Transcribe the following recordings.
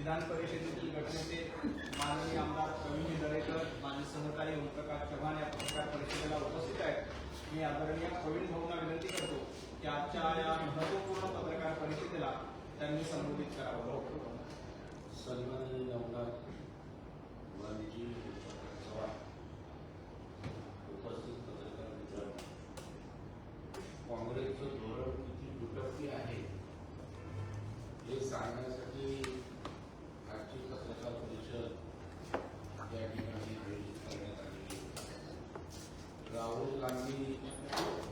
विधान परिषदेतील गटनेते माननीय आमदार प्रवीण दरेकर माझे सहकारी ओमप्रकाश चव्हाण या पत्रकार परिषदेला उपस्थित आहेत. मी आदरणीय प्रवीण भाऊंना विनंती करतो की आजच्या या महत्त्वपूर्ण पत्रकार परिषदेला त्यांनी संबोधित करावं. सन्माननीय आमदार गांधीजी चव्हाण उपस्थित पत्रकार मित्रांनो काँग्रेसचं धोरण किती दुटप्पी आहे हे सांगण्यासाठी lá em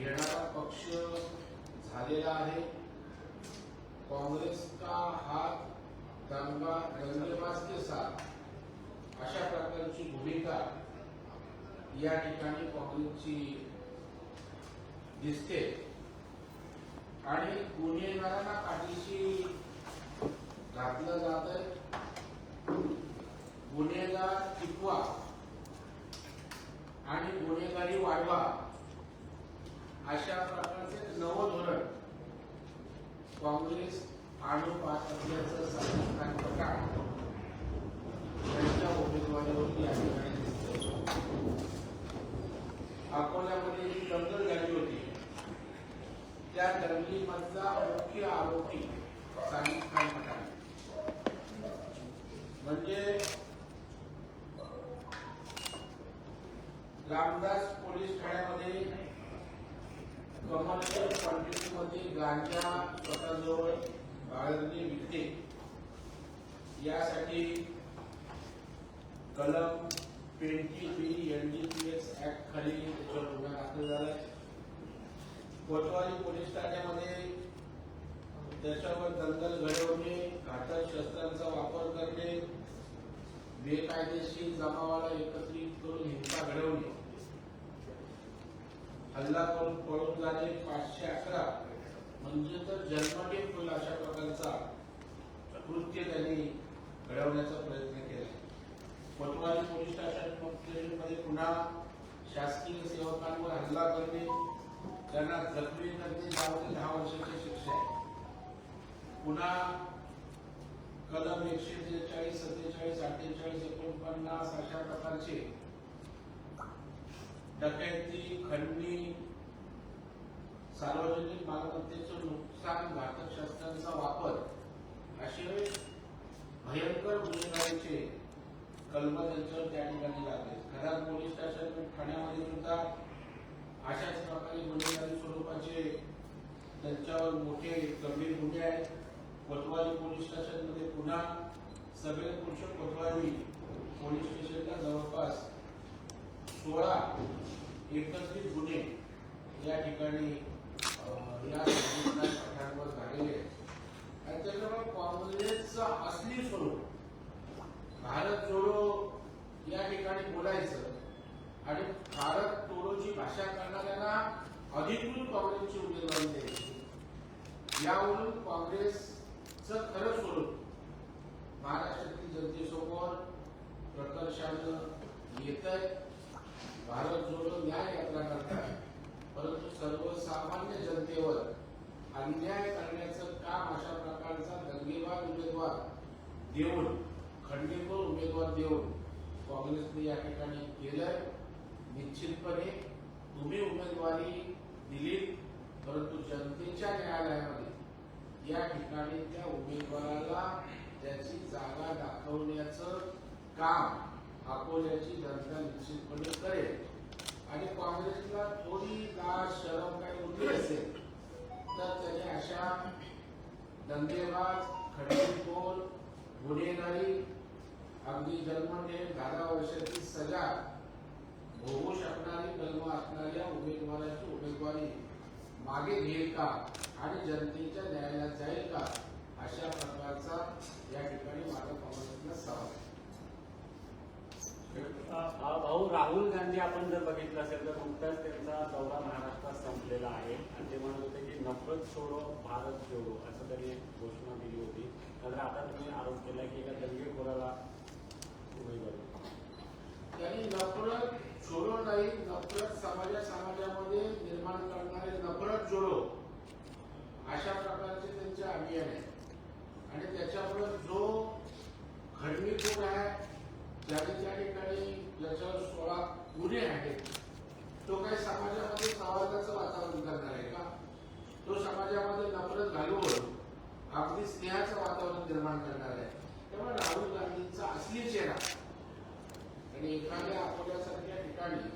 येणारा पक्ष झालेला आहे. काँग्रेसचा हात दंगा दंगेबाज के साथ अशा प्रकारची भूमिका या ठिकाणी काँग्रेसची दिसते. आणि गुन्हेगारांना काठीशी घातलं जात आहे गुन्हेगार टिकवा आणि गुन्हेगारी वाढवा. अशा प्रकारचे नवं धोरण काँग्रेस आणू पाहत असल्याचं साजिद खान त्यांच्या यांच्या या ठिकाणी अकोल्यामध्ये जी दंगल झाली होती त्या दंगलीमधला मुख्य आरोपी साजिद खान पठाण म्हणजे रामदास पोलीस ठाण्यामध्ये कमर्शियल क्वांटिटीमध्ये गांजा स्वतःजवळ बाळगणे विकते. यासाठी कलम ट्वेंटी बी एनडीपीएस ऍक्ट खाली त्याच्यावर गुन्हा दाखल झालाय. कोतवाली पोलीस ठाण्यामध्ये त्याच्यावर दंगल घडवणे घातक शस्त्रांचा वापर करणे बेकायदेशीर जमावाला एकत्रित करून हिंसा घडवणे. हल्ला करून पळून जाणे पाचशे अकरा. म्हणजे तर जन्मठेप फुल अशा प्रकारचा कृत्य त्यांनी घडवण्याचा प्रयत्न केला. कोतवाली पोलीस स्टेशनमध्ये पुन्हा शासकीय सेवकांवर हल्ला करणे त्यांना जखमी करणे दहा वर्षाची शिक्षा आहे. पुन्हा कलम एकशे त्रेचाळीस सत्तेचाळीस अठ्ठेचाळीस एकोणपन्नास अशा प्रकारचे डकैती खंडणी सार्वजनिक मालमत्तेचं नुकसान घातक शस्त्रांचा वापर असे भयंकर गुन्हेगारीचे कलम त्यांच्यावर त्या ठिकाणी लागले. खराब पोलीस स्टेशन ठाण्यामध्ये सुद्धा अशाच प्रकारे गुन्हेगारी स्वरूपाचे त्यांच्यावर मोठे गंभीर गुन्हे आहेत. कोतवाली पोलीस स्टेशनमध्ये पुन्हा सगळे पुरुष कोतवाली पोलीस स्टेशनला जवळपास सोळा एकत्रित गुन्हे या ठिकाणी अं, या झालेले आहेत. आणि त्याच्यामुळे काँग्रेसचं असली स्वरूप भारत जोडो या ठिकाणी बोलायचं आणि भारत तोडोची भाषा करणाऱ्यांना अधिकृत काँग्रेसची उमेदवारी द्यायची यावरून काँग्रेसचं खरं स्वरूप महाराष्ट्रातील जनतेसमोर प्रकर्षानं येत आहे भारत जोडो न्याय यात्रा करतात. परंतु सर्वसामान्य जनतेवर अन्याय करण्याचं काम अशा प्रकारचा दंगेबाज उमेदवार देऊन खंडीखोर उमेदवार देऊन काँग्रेसने या ठिकाणी केलंय. निश्चितपणे तुम्ही उमेदवारी दिली परंतु जनतेच्या न्यायालयामध्ये या ठिकाणी त्या उमेदवाराला त्याची जागा दाखवण्याचं काम अकोल्याची जनता निश्चितपणे करेल. आणि काँग्रेसला थोडी लाज शरम काही उरली असेल तर त्याने अशा धंदेबाज खडीखोर गुन्हेगारी अगदी जन्मठेप दहा वर्षाची सजा भोगू शकणारी कलम असणाऱ्या उमेदवाराची उमेदवारी मागे घेईल का? आणि जनतेच्या न्यायालयात जाईल का? अशा प्रकारचा या ठिकाणी माझा काँग्रेसला सवाल. आहे. भाऊ राहुल गांधी आपण जर बघितलं असेल तर नुकताच त्यांचा दौरा महाराष्ट्रात संपलेला आहे. आणि ते म्हणत होते की नफरत सोडो भारत जोडो असं त्यांनी एक घोषणा दिली होती. तर आता तुम्ही आरोप केला की एका दंगेखोराला उमेदवारी. त्यांनी नफरत सोडो नाही नफरत समाजा समाजामध्ये निर्माण करणारे नफरत जोडो. अशा प्रकारचे त्यांचे अभियान आहे. आणि त्याच्यामुळे जो खडमीखोर आहे ज्याने त्या ठिकाणी ज्याच्यावर सोळा गुन्हे आहेत तो काही समाजामध्ये संवादाचं वातावरण करणार आहे का? तो समाजामध्ये नफरत घालवून अगदी स्नेहाचं वातावरण निर्माण करणार आहे. त्यामुळे राहुल गांधींचा असली चेहरा आणि एखाद्या अकोल्यासारख्या ठिकाणी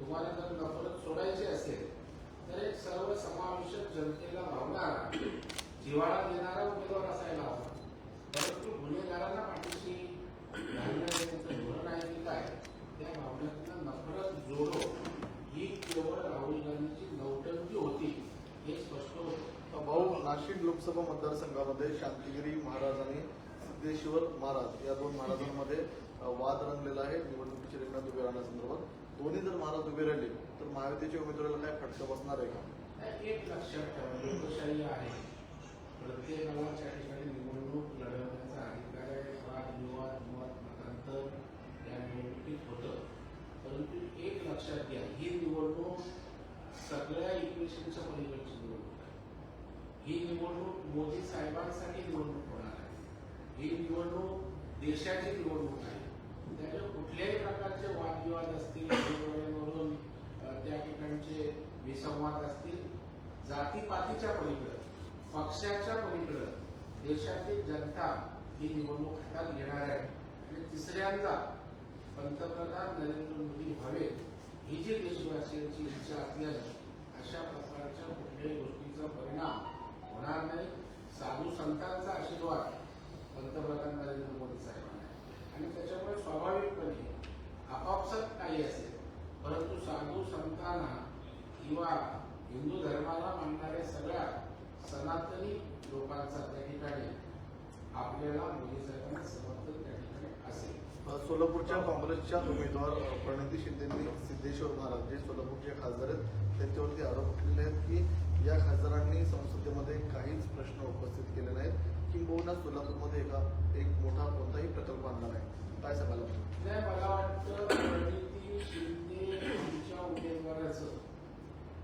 तुम्हाला जर नफरत सोडायची असेल तर एक सर्व समावेशक जनतेला भावणारा जिव्हाळा देणारा उमेदवार असायला हवा. परंतु गुन्हेगारांना पाठीशी घालण्याचे धोरण आहे की काय त्या नफरत जोडो ही केवळ राहुल गांधीची नौटंकी होती हे स्पष्ट होतं भाऊ नाशिक लोकसभा मतदारसंघामध्ये शांतिगिरी महाराज आणि सिद्धेश्वर महाराज या दोन महाराजांमध्ये वाद रंगलेला आहे. निवडणुकीच्या रिंगणात उभे राहण्यासंदर्भात. दोन्ही जर महाराज उभे राहिले तर महायुतीच्या उमेदवाराला काय फटका बसणार आहे का? एक लक्षात ठेवा लोकशाही आहे. प्रत्येकाला त्या ठिकाणी निवडणूक लढवण्याचा अधिकार आहे वाद विवाद मत मतांतर या निवडणुकीत होतं परंतु एक लक्षात घ्या ही निवडणूक सगळ्या इक्वेशनच्या पलीकडची निवडणूक आहे ही निवडणूक मोदी साहेबांसाठी निवडणूक होणार आहे. ही निवडणूक देशाची निवडणूक आहे. त्यामुळे कुठल्याही प्रकारचे वादविवाद असतील म्हणून त्या ठिकाणचे विसंवाद असतील जातीपातीच्या पलीकडे पक्षाच्या पलीकडं देशातील जनता ही निवडणूक हातात घेणार आहे. आणि तिसऱ्यांदा पंतप्रधान नरेंद्र मोदी व्हावे ही जी देशवासियांची इच्छा असल्याने अशा प्रकारच्या कुठल्याही गोष्टीचा परिणाम होणार नाही साधू संतांचा आशीर्वाद पंतप्रधान नरेंद्र मोदी साहेबांना आहे. आणि त्याच्यामुळे स्वाभाविकपणे आपापसात काही असेल परंतु साधू संतांना किंवा हिंदू धर्माला मानणाऱ्या सगळ्या सनातनी लोकांचा त्या ठिकाणी आपल्याला मोदी साहेबांना समर्थन त्या ठिकाणी असेल सोलापूरच्या काँग्रेसच्या उमेदवार प्रणिती शिंदेंनी सिद्धेश्वर महाराज जे सोलापूरचे खासदार आहेत त्यांच्यावरती आरोप केलेले आहेत की या खासदारांनी संसदेमध्ये काहीच प्रश्न उपस्थित केले नाहीत. किंबहुना सोलापूरमध्ये एका एक मोठा कोणताही प्रकल्प आणला नाही. काय सांगायला मला वाटतं प्रणिती शिंदे उमेदवाराचं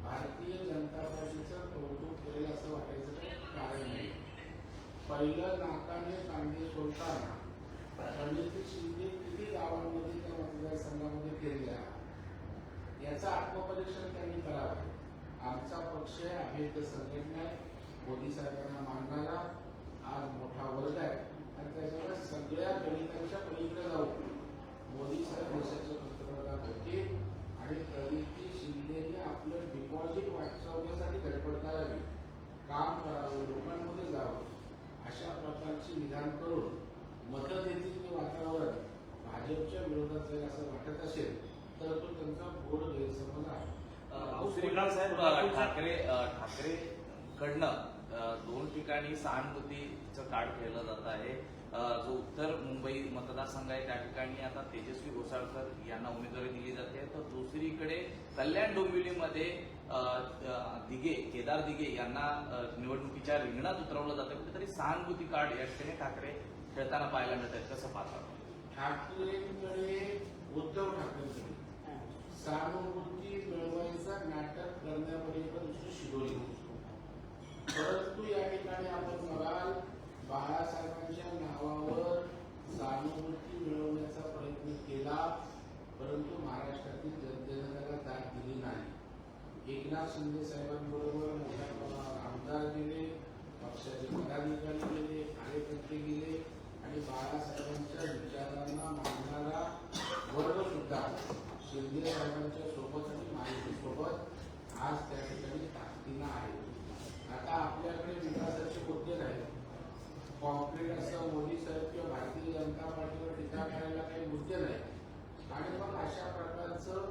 भारतीय जनता पार्टीचं कौतुक केलं असं वाटायचं कारण नाही. पहिलं नाकाने कांदे सोडताना प्रणिती शिंदे किती गावांमध्ये त्या मतदारसंघामध्ये फिरल्या याचं आत्मपरीक्षण त्यांनी करावं. आमचा पक्ष आहे अभेद्य संघटना आहे मोदी साहेबांना मानणारा आज मोठा वर्ग आहे. आणि त्याच्यामुळे सगळ्या गणितांच्या पलीकडे जाऊ मोदी साहेब देशाचे पंतप्रधान होते आणि प्रणिती शिंदेने आपलं डिपॉझिट वाचवण्यासाठी धडपड करावी काम करावं लोकांमध्ये जावं. अशा प्रकारचे विधान करून मतं देतील ते वातावरण भाजपच्या विरोधात जाईल असं वाटत असेल तर तो त्यांचा घोर गैरसमज आहे. श्रीकांत साहेब ठाकरे ठाकरे कडनं दोन ठिकाणी सहानुभूतीचं कार्ड केलं जात आहे. जो उत्तर मुंबई मतदारसंघ आहे त्या ठिकाणी आता तेजस्वी घोसाळकर यांना उमेदवारी दिली जाते. तर दुसरीकडे कल्याण डोंबिवलीमध्ये दिघे केदार दिघे यांना निवडणुकीच्या रिंगणात उतरवलं जातं. कुठेतरी सहानुभूती कार्ड या ठिकाणी ठाकरे खेळताना पाहायला मिळत आहेत कसं पाहता? ठाकरेंकडे उद्धव ठाकरेंकडे सहानुभूती मिळवायचा नाटक करण्यापर्यंत शिकवली. परंतु या ठिकाणी आपण बघाल बाळासाहेबांच्या नावावर सहानुभूती मिळवण्याचा प्रयत्न केला परंतु महाराष्ट्रातील जनतेने त्याला दाद दिली नाही. एकनाथ शिंदे साहेबांबरोबर मोठ्या प्रमाणावर आमदार गेले पक्षाचे पदाधिकारी गेले कार्यकर्ते गेले आणि बाळासाहेबांच्या विचारांना मानणारा शिंदे साहेबांच्या सोबत आणि माणसासोबत आज त्या ठिकाणी ताकदीनं आहे. आता आपल्याकडे विकासाचे मुद्दे नाही कॉन्क्रीट असं मोदी साहेब किंवा भारतीय जनता पार्टीवर टीका करायला काही मुद्दे नाही आणि मग अशा प्रकारचं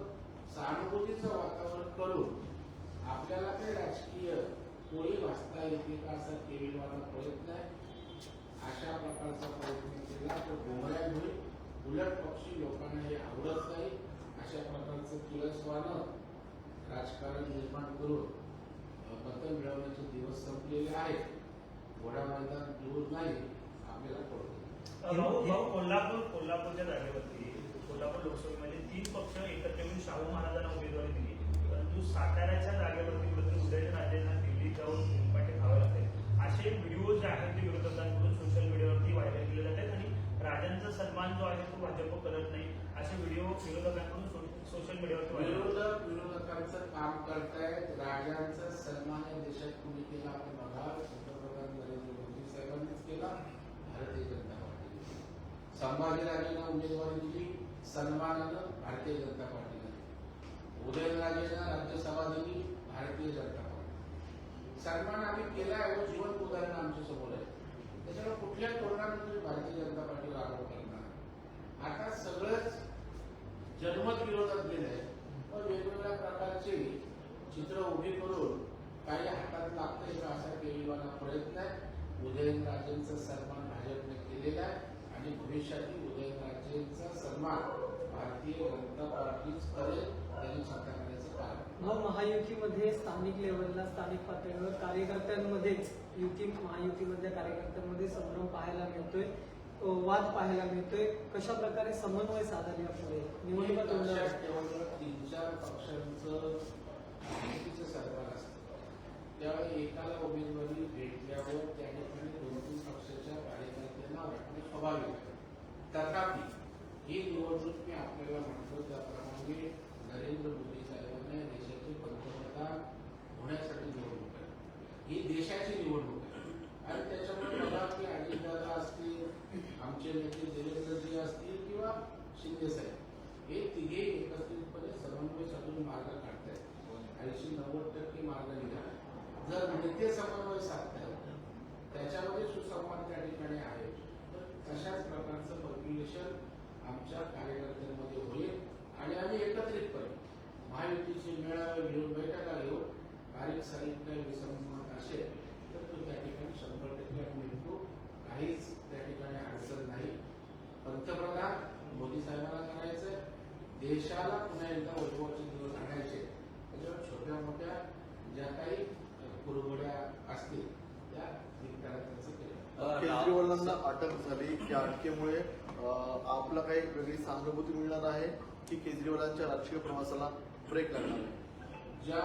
सहानुभूतीचं वातावरण करून आपल्याला काही राजकीय कोळी वाचता येते का असा केविलवाला प्रयत्न आहे. अशा प्रकारचा प्रयत्न केला तर गोमऱ्या उलट पक्षी लोकांना हे आवडत नाही. अशा प्रकारचं किळसवानं राजकारण निर्माण करून अ, मतं मिळवण्याचे दिवस संपलेले आहेत. घोडा मैदान दूर नाही आपल्याला कळतो भाऊ भाऊ कोल्हापूर कोल्हापूरच्या जागेवरती कोल्हापूर लोकसभेमध्ये तीन पक्ष एकत्र येऊन शाहू महाराजांना उमेदवारी दिली. परंतु साताऱ्याच्या जागेवरती कुठेतरी उदयनराजेंना दिल्लीत जाऊन झुंपाटे खावे लागते असे व्हिडिओ जे आहेत ते विरोधकांकडून सोशल मीडियावरती व्हायरल केले जातात आणि राजांचा सन्मान जो आहे तो भाजप करत नाही. असे व्हिडिओ विरोधकांकडून सोशल मीडियावरती विरोधक विरोधकांचं काम करतायत राजांचा सन्मान या देशात कुणी केला आपण बघा पंतप्रधान नरेंद्र मोदी साहेबांनीच केला भारतीय जनता पार्टी संभाजीराजेंना उमेदवारी दिली सन्मानानं भारतीय जनता पार्टीने उदयनराजेंना राज्यसभा दिली भारतीय जनता पार्टी सन्मान आम्ही केलाय व जिवंत उदाहरण आमच्यासमोर आहे. त्याच्यामुळे कुठल्या तोरणामध्ये भारतीय जनता पार्टीला आरोप करणार. आता सगळंच जनमत विरोधात गेले. पण वेगवेगळ्या प्रकारचे चित्र उभी करून काही हातात लागते का असा केलेला प्रयत्न आहे उदयनराजेंचा सन्मान भाजपने केलेला आहे आणि भविष्यातील उदयनराजेंचा सन्मान भारतीय जनता पार्टीच करेल त्यांनी स्वतः करण्याचं कारण मग महायुतीमध्ये स्थानिक लेवलला स्थानिक पातळीवर कार्यकर्त्यांमध्येच युती महायुतीमधल्या कार्यकर्त्यांमध्ये संभ्रम पाहायला मिळतोय. वाद पाहायला मिळतोय. कशा प्रकारे समन्वय साधायला पुढे? निवडणुका तीन चार पक्षांचं सरकार असतं. त्यावेळी एकाला उमेदवारी भेटल्यावर त्या ठिकाणी दोन तीन पक्षाच्या कार्यकर्त्यांना वाटणे स्वाभाविक. तथापि ही निवडणूक मी आपल्याला म्हणतो त्याप्रमाणे नरेंद्र मोदी साहेबांना देशाचे पंतप्रधान होण्यासाठी निवडणूक आहे ही देशाची निवडणूक आहे आणि त्याच्यामुळे बघा की अजितदादा असतील आमचे नेते देवेंद्रजी असतील किंवा शिंदे साहेब हे तिघे एकत्रितपणे समन्वय साधून मार्ग काढतायत ऐंशी नव्वद टक्के मार्ग निघाला जर नेते समन्वय साधतात त्याच्यामध्ये सुसंवाद त्या ठिकाणी आहे तर तशाच प्रकारचं आमच्या कार्यकर्त्यांमध्ये होईल आणि आम्ही एकत्रितपणे महायुतीचे मेळावे घेऊन बैठका घेऊन कार्य सारीक काही विसंमत असेल तर तो त्या ठिकाणी शंभर टक्के आम्ही निघतो काहीच त्या ठिकाणी अडचण नाही. पंतप्रधान मोदी साहेबांना करायचंय देशाला पुन्हा एकदा वैभवाचे दिवस आणायचे त्याच्यावर छोट्या मोठ्या ज्या काही कुरबड्या असतील त्या निघताना त्यांचं केलं केजरीवालांना अटक झाली. त्या अटकेमुळे आपला काही वेगळी सहानुभूती मिळणार आहे की केजरीवालांच्या राजकीय प्रवासाला ब्रेक लागणार आहे? ज्या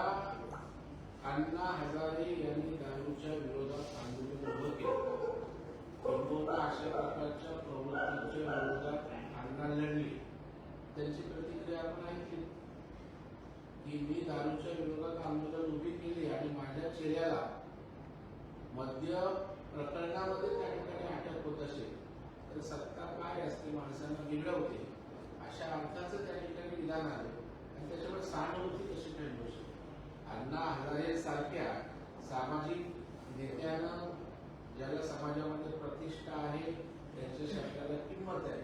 अण्णा हजारे यांनी दारूच्या विरोधात आंदोलन उभं केलं किंबहुना अशा प्रकारच्या प्रवृत्तीच्या विरोधात अण्णा लढली. त्यांची प्रतिक्रिया आपण ऐकली की मी दारूच्या विरोधात आंदोलन उभी केली आणि माझ्या चेहऱ्याला मद्य प्रकरणामध्ये त्या ठिकाणी अटक होत असेल तर सत्ता काय असते माणसांना बिघडवते अशा अर्थाचं त्या ठिकाणी विधान आलं आणि त्याच्यामुळे सहानुभूती कशी काय मिळू शकते? अण्णा हजारे सारख्या सामाजिक नेत्यानं ज्याला समाजामध्ये प्रतिष्ठा आहे त्यांच्या शब्दाला किंमत आहे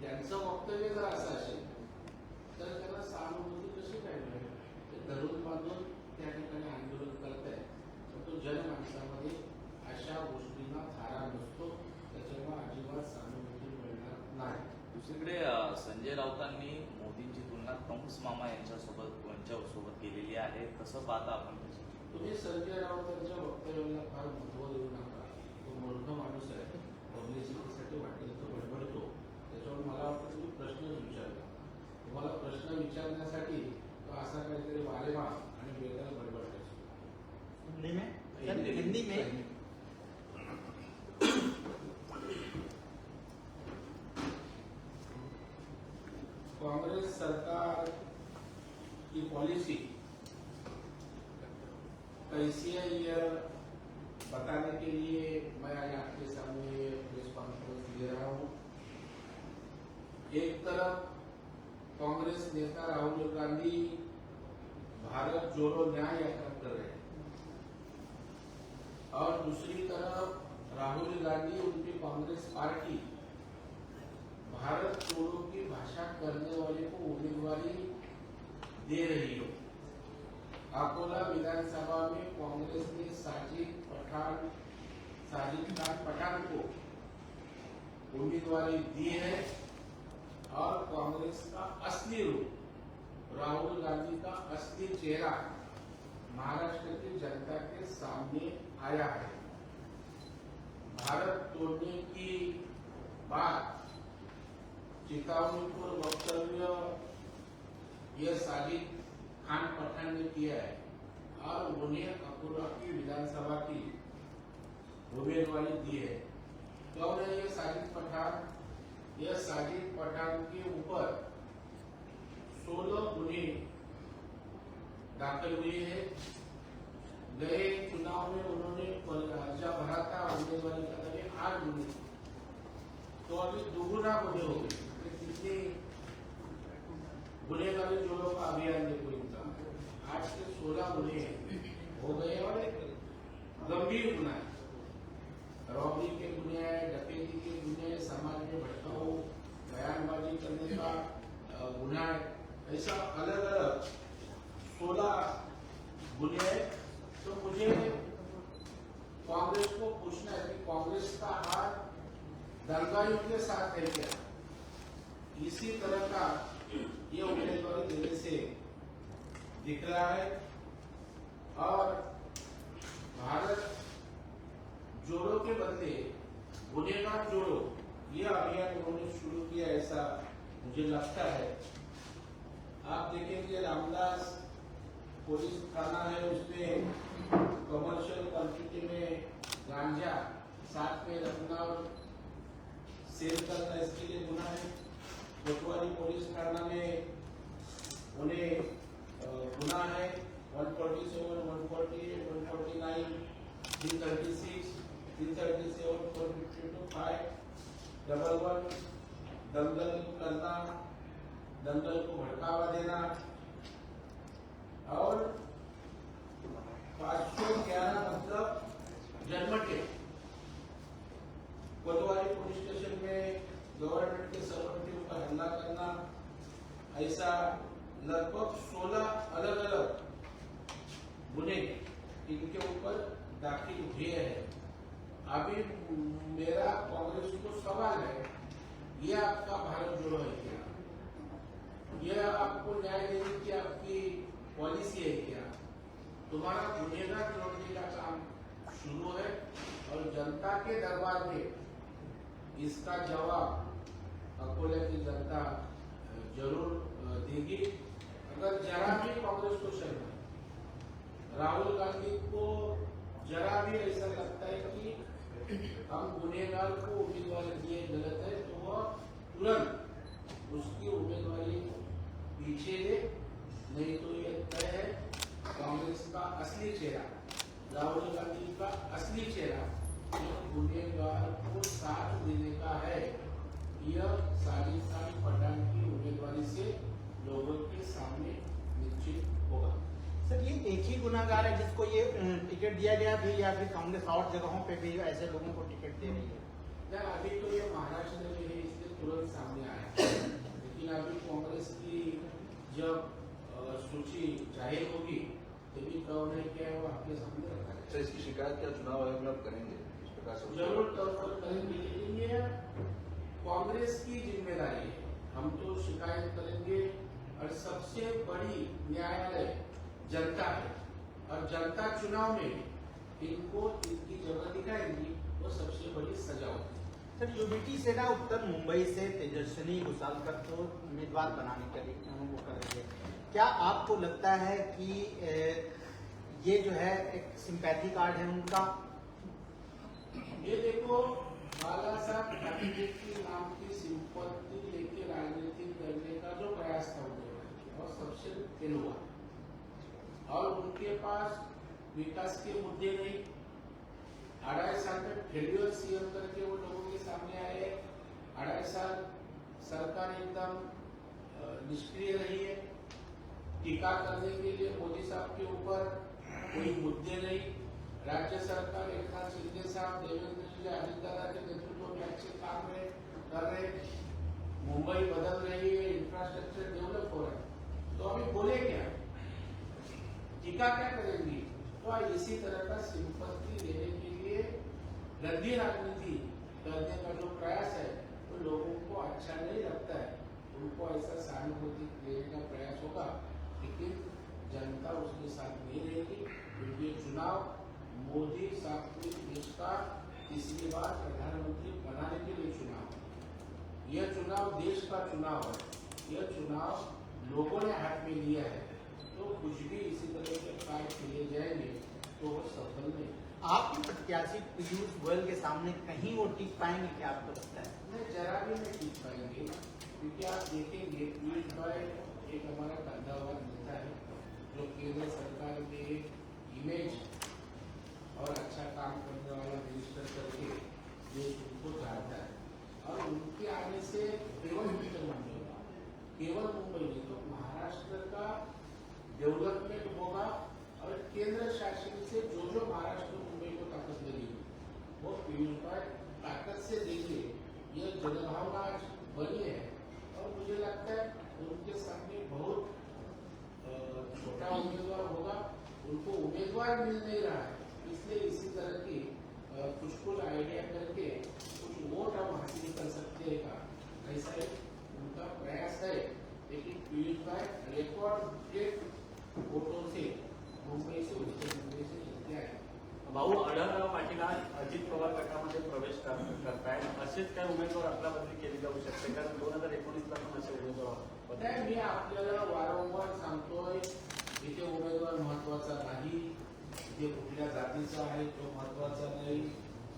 त्यांचं वक्तव्य जर असं असेल तर त्याला सहानुभूती कशी काय मिळेल? ते धरून बांधून त्या ठिकाणी आंदोलन करत आहे परंतु जनमानसामध्ये अशा गोष्टींना थारा नसतो त्याच्यामुळे अजिबात सहानुभूती मिळणार नाही. दुसरीकडे संजय राऊतांनी मोदींची तुलना कंस मामा यांच्यासोबत यांच्यासोबत केलेली आहे. कसं पाहता आपण? तुम्ही संजय राऊतांच्या वक्तव्याला फार महत्त्व देऊ नका तो मूर्ख माणूस आहे. पब्लिसिटीसाठी वाटेल तो बडबडतो त्याच्यावर मला वाटतं तुम्ही प्रश्नच विचारला. तुम्हाला प्रश्न विचारण्यासाठी तो असा काहीतरी वारेमा आणि वेगळा बडबडायचो हिंदी में? हिंदी में। हिंदी में. सरकार की पॉलिसी कैसी है ये बताने के लिए मैं आज आपके सामने प्रेस कॉन्फ्रेंस दे रहा हूँ। एक तरफ़ कांग्रेस नेता राहुल गांधी भारत जोड़ो न्याय यात्रा कर रहे हैं और दूसरी तरफ़ राहुल गांधी उनकी कांग्रेस पार्टी भारत छोड़ो की भाषा करने वाले को उम्मीदवारी दे रही हो। अकोला विधानसभा में कांग्रेस ने साजिद पठान, साजिद खान पठान को उम्मीदवारी दी है और कांग्रेस का असली रूप, राहुल गांधी का असली चेहरा महाराष्ट्र की जनता के सामने आया है। भारत तोड़ने की बात चेतावनीपूर्ण वक्तव्य यह साजिद खान पठान ने किया है और उन्हें अकोला की विधानसभा की उम्मीदवारी दी है। कौन है ये साजिद पठान? यह साजिद पठान के ऊपर सोलह गुन्हे दाखिल हुए हैं। गए चुनाव में उन्होंने पर्चा भरा था उम्मीदवारी का आठ गुन्हे तो अभी दोगुना गुन्हे हो। गए तो कितने गुनेगारी जोड़ों का अभियान देखो इनका आठ से सोलह गुने हो। गए और गंभीर गुना है। रॉबरी के गुने हैं, डकैती के गुने हैं, समाज में भटकाऊ बयानबाजी करने का गुना है। ऐसा अलग अलग सोलह गुने हैं। तो मुझे कांग्रेस को पूछना है कि कांग्रेस का हाथ दंगाइयों के साथ है क्या? इसी तरह का ये उम्मीदवारी देने से दिख रहा है। और भारत जोड़ो के बदले गुनेगार जोड़ो, ये अभियान उन्होंने शुरू किया ऐसा मुझे लगता है। आप देखेंगे रामदास पुलिस थाना है, उसमें कमर्शियल क्वांटिटी में गांजा, साथ में रखना और सेल करना इसके लिए गुना है। कोतवाली पुलिस थाना में उन्हें गुना है। वन दंगल करना दंगल को भड़कावा देना। और पाँच सौ ग्यारह मतलब जन्म के कोतवाली पुलिस स्टेशन में गवर्नमेंट के सर्वेंटिव पर हमला करना, ऐसा लगभग 16 अलग अलग गुने इनके ऊपर दाखिल हुए हैं। अभी मेरा कांग्रेस को सवाल है, ये आपका भारत जोड़ो है क्या? यह आपको न्याय देने की आपकी पॉलिसी है क्या? तुम्हारा गुनेगार जोड़ने का काम शुरू है और जनता के दरबार में इसका जवाब अकोले की जनता जरूर देगी। अगर जरा भी कांग्रेस को शर्म है राहुल गांधी को जरा भी ऐसा लगता है कि हम गुनेगार को उम्मीदवार दिए गलत है तो वह तुरंत या फिर कांग्रेस और जगहों पे भी ऐसे लोगों को टिकट दे रही है। अभी तो ये महाराष्ट्र में है इसलिए तुरंत सामने आया लेकिन अभी कांग्रेस की जब सूची ज़ाहिर होगी तभी कौन है क्या है वो आपके सामने रखा है अच्छा इसकी शिकायत क्या चुनाव आयोग में आप करेंगे? इस प्रकार से ज़रूर तौर पर करेंगे लेकिन ये कांग्रेस की ज़िम्मेदारी है। हम तो शिकायत करेंगे और सबसे बड़ी न्यायालय जनता है। और जनता चुनाव में इनको इनकी जगह दिखाएँगी वो सबसे बड़ी सजा होती है। सर यूबीटी सेना उत्तर मुंबई से तेजस्विनी घुसालकर को उम्मीदवार बनाने के लिए वो कर रही है? क्या आपको लगता है कि ये जो है एक सिंपैथी कार्ड है उनका? ये देखो बाला साहब ठाकरे की नाम की संपत्ति लेके राजनीति करने का जो प्रयास था उन्होंने और सबसे फेल हुआ। और उनके पास विकास के मुद्दे नहीं अढ़ाई साल में फेल्यूर सीएम करके वो लोगों के सामने आए। अढ़ाई साल सरकार एकदम निष्क्रिय रही है। टीका करने के लिए मोदी साहब के ऊपर कोई मुद्दे नहीं। राज्य सरकार एक नाथ शिंदे साहब देवेंद्र जी अजितदादा के नेतृत्व में अच्छे काम में कर रहे मुंबई बदल रही है इंफ्रास्ट्रक्चर डेवलप हो रहा है। तो अभी बोले क्या? टीका क्या करेंगी? तो इसी तरह का सिंपत्ति देने के लिए गंदी राजनीति करने का जो प्रयास है, वो तो लोगों को अच्छा नहीं लगता है। उनको ऐसा सहानुभूति देने का प्रयास होगा, लेकिन जनता उसके साथ नहीं रहेगी। क्योंकि चुनाव, मोदी साथ में देश का तीसरी बार प्रधानमंत्री बनाने के लिए चुनाव। यह चुनाव देश का चुनाव है। यह चुनाव लोगों ने हाथ में लिया है तो कुछ भी इसी तरह के कार्य किए जाएँगे तो वो सफल नहीं। आपके प्रत्याशी पीयूष गोयल के सामने कहीं वो टिक पाएँगे क्या आपको लगता है? नहीं, जरा भी नहीं टिक पाएँगे। क्योंकि आप देखेंगे, पीयूष भाई एक हमारा कंधा हुआ नेता है, जो केंद्र सरकार में इमेज और अच्छा काम करने वाला मिनिस्टर करके देश उनको चाहता है। और उनके आने से केवल मुंबई होगा। केवल मुंबई नहीं तो महाराष्ट्र का डेवलपमेंट होगा और केंद्र शासन से जो जो महाराष्ट्र मुंबई को ताकत लगेगी वो भाई ताकत से देंगे ये जनभावना आज बनी है। और मुझे लगता है उनके सामने बहुत छोटा उम्मीदवार होगा, उनको उम्मीदवार मिल नहीं रहा है। इसलिए इसी तरह की कुछ कुछ आइडिया करके कुछ वोट हम हासिल कर सकते हैं का। ऐसा उनका प्रयास है। लेकिन पीयूष भाई रिकॉर्ड ब्रेक वोटों से मुंबई भाऊ अडळराव पाटील आज अजित पवार गटामध्ये प्रवेश करतायत. असेच काय उमेदवार आपल्या बदली केली जाऊ शकते? कारण दोन हजार एकोणीसला पण असे उमेदवार मी आपल्याला वारंवार सांगतोय इथे उमेदवार महत्त्वाचा नाही इथे कुठल्या जातीचा आहे तो महत्त्वाचा नाही.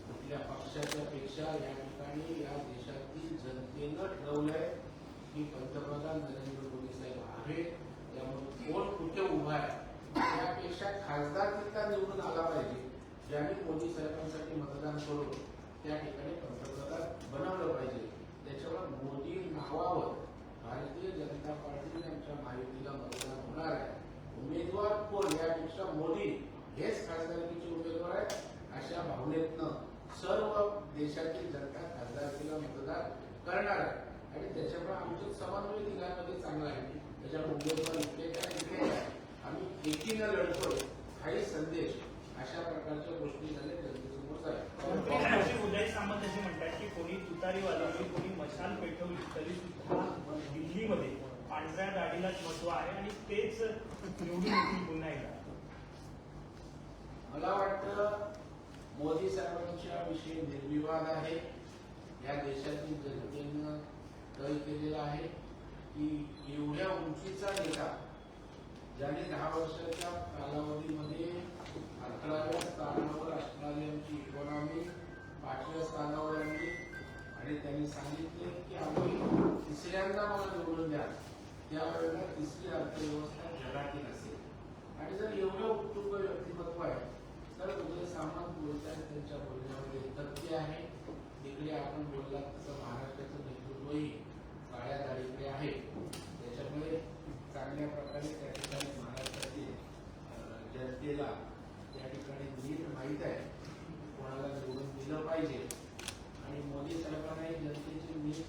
कुठल्या पक्षाच्या पेक्षा या ठिकाणी या देशातील जनतेनं ठरवलंय की पंतप्रधान नरेंद्र मोदी साहेब आहे त्यामुळे कोण कुठे उभा आहे? त्यापेक्षा खासदार तितका निवडून आला पाहिजे ज्याने मोदी साहेबांसाठी मतदान करून त्या ठिकाणी पंतप्रधान बनवलं पाहिजे. त्याच्यावर मोदी नावावर भारतीय जनता पार्टी यांच्या महायुतीला मतदान होणार आहे. उमेदवार कोण यापेक्षा मोदी हेच खासदारकीचे उमेदवार आहेत अशा भावनेतनं सर्व देशातील जनता खासदारकीला मतदान करणार आहे. आणि त्याच्यामुळे आमचं समन्वय तिघांमध्ये चांगला आहे. त्याच्यामुळे उमेदवार इकडे काय इकडे काय आम्ही एकीनं लढतोय काही संदेश अशा प्रकारच्या गोष्टी झाल्या जनतेसमोर उदय सामंत असे म्हणतात की कोणी तुतारी वाजवली कोणी मशाल पेटवली तरी सुद्धा दिल्लीमध्ये पांढऱ्या गाडीलाच महत्त्व आहे आणि तेच निवडून पुन्हा एकदा मला वाटतं मोदी साहेबांच्या विषयी निर्विवाद आहे. या देशातील जनतेनं तय केलेला आहे की एवढ्या उंचीचा नेता ज्याने दहा वर्षाच्या कालावधीमध्ये अकराव्या स्थानावर असणाऱ्यांची इकॉनॉमी पाचव्या स्थानावर आणली. आणि त्यांनी सांगितले की आम्ही तिसऱ्यांदा मला निवडून द्या. त्यावेळेला तिसरी अर्थव्यवस्था जगातील असेल. आणि जर एवढं उत्तुंग व्यक्तिमत्व आहे तर उदय सामंत बोलताना त्यांच्या बोलण्यामध्ये तथ्य आहे. तिकडे आपण बोललात तसं महाराष्ट्राचं नेतृत्वही काळ्या दाढीकडे आहे. त्याच्यामुळे चांगल्या प्रकारे त्या ठिकाणी महाराष्ट्रातील जनतेला त्या ठिकाणी नीट माहीत आहे. कोणाला निवडून दिलं पाहिजे आणि मोदी साहेबांनाही जनतेची नीट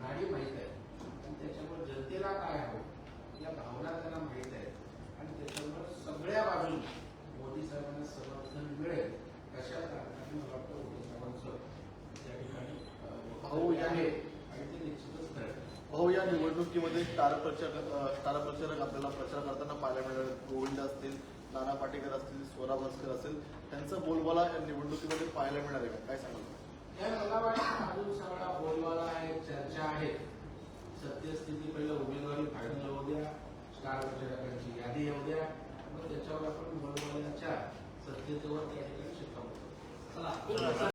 नाडी माहीत आहे आणि त्याच्यामुळे जनतेला काय हवं या भावना त्यांना माहीत आहेत आणि त्याच्यामुळे सगळ्या बाजूने मोदी साहेबांना समर्थन मिळेल अशा कारणाने मला वाटतं मोदी साहेबांचं त्या ठिकाणी अं, भाऊ, वक्तव्य या- आहे आणि ते निश्चितच ठरेल भाऊ या स्टार प्रचारक स्टार प्रचारक आपल्याला प्रचार करताना पाहायला मिळाले. गोविंद असतील नाना पाटेकर असतील स्वरा भास्कर असेल त्यांचा बोलबाला या निवडणुकीमध्ये पाहायला मिळाले का? काय सांगाल? मला वाटतं अजून सगळा बोलवाला आहे चर्चा आहे. सत्यस्थिती पहिलं उमेदवारी फायनल होऊ द्या स्टार प्रचारकांची यादी येऊ द्या. मग त्याच्यावर आपण बोलवाल्याच्या सत्यतेवर त्या ठिकाणी शिकवतो चला.